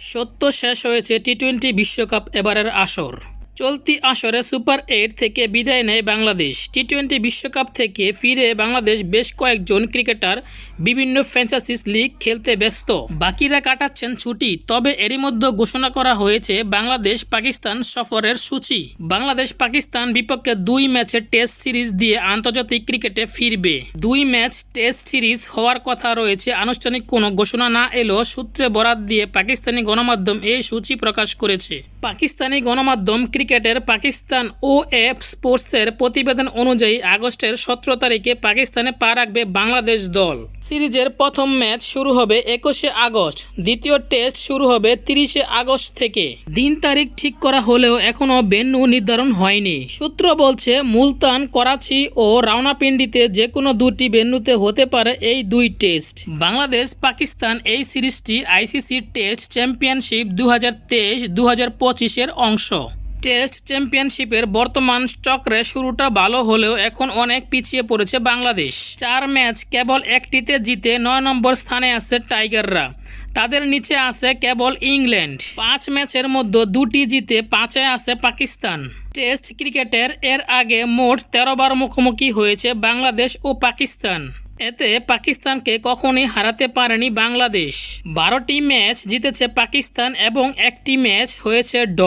সত্য শেষ হয়েছে টি টোয়েন্টি বিশ্বকাপ এবারের আসর। চলতি আসরে সুপার এইট থেকে বিদায় নেয় বাংলাদেশ। টি টোয়েন্টি বিশ্বকাপ থেকে ফিরে বাংলাদেশ বেশ কয়েকজন ক্রিকেটার বিভিন্ন ফ্র্যাঞ্চাইজিস লিগ খেলতে ব্যস্ত। বাকিরা কাটাচ্ছেন ছুটি, তবে এরই মধ্যে ঘোষণা করা হয়েছে বাংলাদেশ পাকিস্তান সফরের সূচি। বাংলাদেশ পাকিস্তান বিপক্ষে দুই ম্যাচের টেস্ট সিরিজ দিয়ে আন্তর্জাতিক ক্রিকেটে ফিরবে। দুই ম্যাচ টেস্ট সিরিজ হওয়ার কথা রয়েছে, আনুষ্ঠানিক কোনো ঘোষণা না এলেও সূত্রে বরাত দিয়ে পাকিস্তানি গণমাধ্যম এই সূচি প্রকাশ করেছে। পাকিস্তানি গণমাধ্যম ক্রিকেটের পাকিস্তান ও এফ স্পোর্টসের প্রতিবেদন অনুযায়ী আগস্টের সতেরো তারিখে পাকিস্তানে পা রাখবে বাংলাদেশ দল। সিরিজের প্রথম ম্যাচ শুরু হবে একুশে আগস্ট। দ্বিতীয় টেস্ট শুরু হবে তিরিশে আগস্ট থেকে। দিন তারিখ ঠিক করা হলেও এখনও ভেন্যু নির্ধারণ হয়নি। সূত্র বলছে, মুলতান, করাচি ও রাওনাপিন্ডিতে যে কোনো দুটি ভেন্যুতে হতে পারে এই দুই টেস্ট। বাংলাদেশ, পাকিস্তান এই সিরিজটি আইসিসি টেস্ট চ্যাম্পিয়নশিপ দু হাজার তেইশ দু হাজার পঁচিশের অংশ। টেস্ট চ্যাম্পিয়নশিপের বর্তমান চক্রে শুরুটা ভালো হলেও এখন অনেক পিছিয়ে পড়েছে বাংলাদেশ। চার ম্যাচ কেবল একটিতে জিতে নয় নম্বর স্থানে আছে টাইগাররা। তাদের নিচে আছে কেবল ইংল্যান্ড। পাঁচ ম্যাচের মধ্যে দুটি জিতে পাঁচে আছে পাকিস্তান। টেস্ট ক্রিকেটের এর আগে মোট তেরো বার মুখোমুখি হয়েছে বাংলাদেশ ও পাকিস্তান। এতে পাকিস্তানকে কখনই হারাতে পারেনি বাংলাদেশ। বারোটি ম্যাচ জিতেছে পাকিস্তান এবং একটি ম্যাচ হয়েছে ড